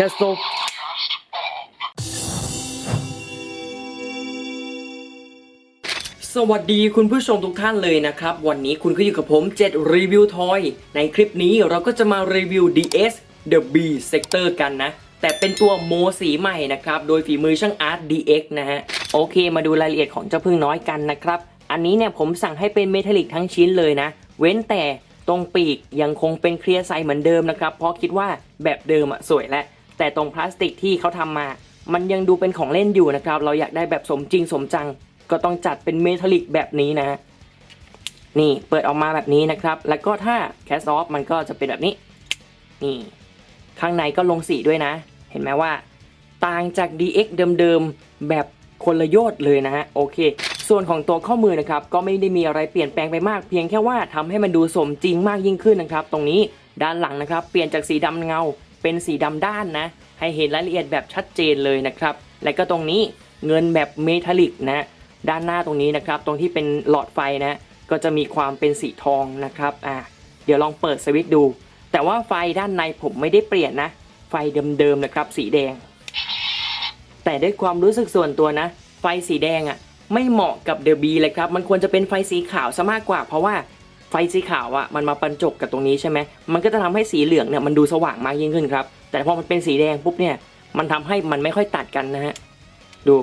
Castle สวัสดีคุณผู้ชมทุกท่านเลยนะครับ วันนี้คุณก็อยู่กับผม 7 รีวิวทอย ในคลิปนี้เราก็จะมารีวิว DS The B Sector กันนะ แต่เป็นตัวโมสีใหม่นะครับ โดยฝีมือช่างอาร์ต DX นะฮะ โอเค มาดูรายละเอียดของเจ้าพึ่งน้อยกันนะครับ อันนี้เนี่ยผมสั่งให้เป็นเมทัลลิกทั้งชิ้นเลยนะ เว้นแต่ตรงปีกยังคงเป็นเคลียร์ไซเหมือนเดิมนะครับ เพราะคิดว่าแบบเดิมอะสวยแล้ว แต่ตรงพลาสติกที่เขาทำมา มันยังดูเป็นของเล่นอยู่นะครับ เราอยากได้แบบสมจริงสมจัง ก็ต้องจัดเป็นเมทัลลิกแบบนี้นะ นี่เปิดออกมาแบบนี้นะครับ แล้วก็ถ้าแคสออฟมันก็จะเป็นแบบนี้ นี่ ข้างในก็ลงสีด้วยนะ เห็นไหมว่า ต่างจาก DX เดิมๆแบบคนละโยชน์เลยนะฮะโอเค ส่วนของตัวข้อมือนะครับก็ไม่ได้มีอะไรเปลี่ยนแปลงไปมาก เพียงแค่ว่าทำให้มันดูสมจริงมากยิ่งขึ้นนะครับ ตรงนี้ด้านหลังนะครับ เปลี่ยนจากสีดำเงา เป็นสีดำด้านนะ ให้เห็นรายละเอียดแบบชัดเจนเลยนะครับ และก็ตรงนี้เงินแบบเมทัลลิกนะ ด้านหน้าตรงนี้นะครับ ตรงที่เป็นหลอดไฟนะ ก็จะมีความเป็นสีทองนะครับอ่าเดี๋ยวลองเปิดสวิตช์ดู แต่ว่าไฟด้านในผมไม่ได้เปลี่ยนนะ ไฟเดิมๆนะครับ สีแดง แต่ด้วยความรู้สึกส่วนตัวนะ ไฟสีแดงอะ่ะไม่เหมาะกับเดอะบีเลยครับ มันควรจะเป็นไฟสีขาวซะมากกว่า เพราะว่า ไฟสีขาวอะ่ะมันมาบรรจบกับตรงนี้ใช่ไหมมันก็จะทำให้สีเหลืองเนี่ยมันดูสว่างมากยิ่งขึ้นครับ แต่พอมันเป็นสีแดงปุ๊บเนี่ย มันทำให้มันไม่ค่อยตัดกันนะฮะ ดู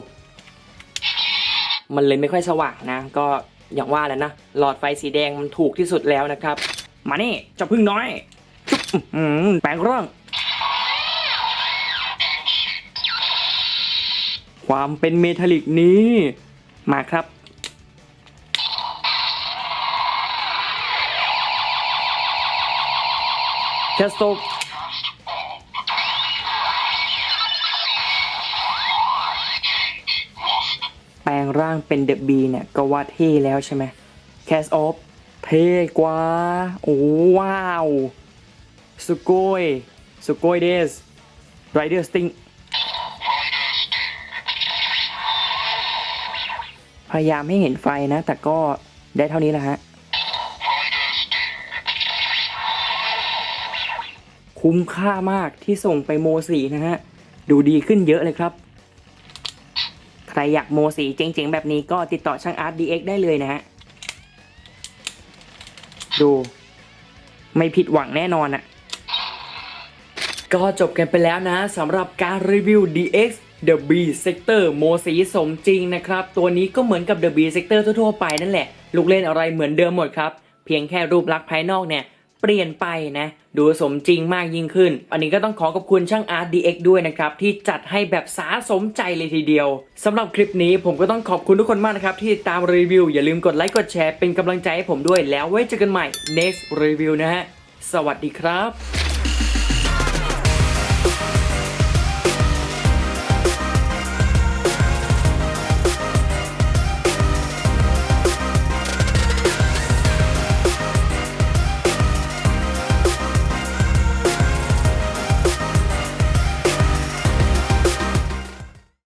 มันเลยไม่ค่อยสว่างนะ ก็อย่างว่าแหล้วนะ หลอดไฟสีแดงมันถูกที่สุดแล้วนะครับ มานี่เจ้าพึ่งน้อยจุ๊บอื้อหือแปลงร่างความเป็นเมทัลลิกนี้ มาครับ แคสโตแปลงร่างเป็นเดอะบีเนี่ย ก็ว่าเท่แล้วใช่ไหมแคสออฟเท่กว่า โอ้ว้าวสุโกยสุโกยเดสไรเดอร์สติงพยายามให้เห็นไฟนะ แต่ก็ได้เท่านี้แหละฮะ คุ้มค่ามากที่ส่งไปโมสีนะฮะ ดูดีขึ้นเยอะเลยครับ ใครอยากโมสีเจ๋งๆ แบบนี้ก็ติดต่อช่างอาร์ต DX ได้เลยนะฮะ ดูไม่ผิดหวังแน่นอนอะก็จบกันไปแล้วนะสำหรับการรีวิว DX The B Sector โมสีสมจริงนะครับ ตัวนี้ก็เหมือนกับ The B Sector ทั่วๆไปนั่นแหละ ลูกเล่นอะไรเหมือนเดิมหมดครับ เพียงแค่รูปลักษณ์ภายนอกเนี่ย เปลี่ยนไปนะดูสมจริงมากยิ่งขึ้น อันนี้ก็ต้องขอขอบคุณช่าง Art DX ด้วยนะครับ ที่จัดให้แบบสาสมใจเลยทีเดียวสำหรับคลิปนี้ผมก็ต้องขอบคุณทุกคนมากนะครับ ที่ตามรีวิว อย่าลืมกดไลค์กดแชร์เป็นกำลังใจให้ผมด้วยแล้วไว้เจอกันใหม่ next review นะฮะสวัสดีครับ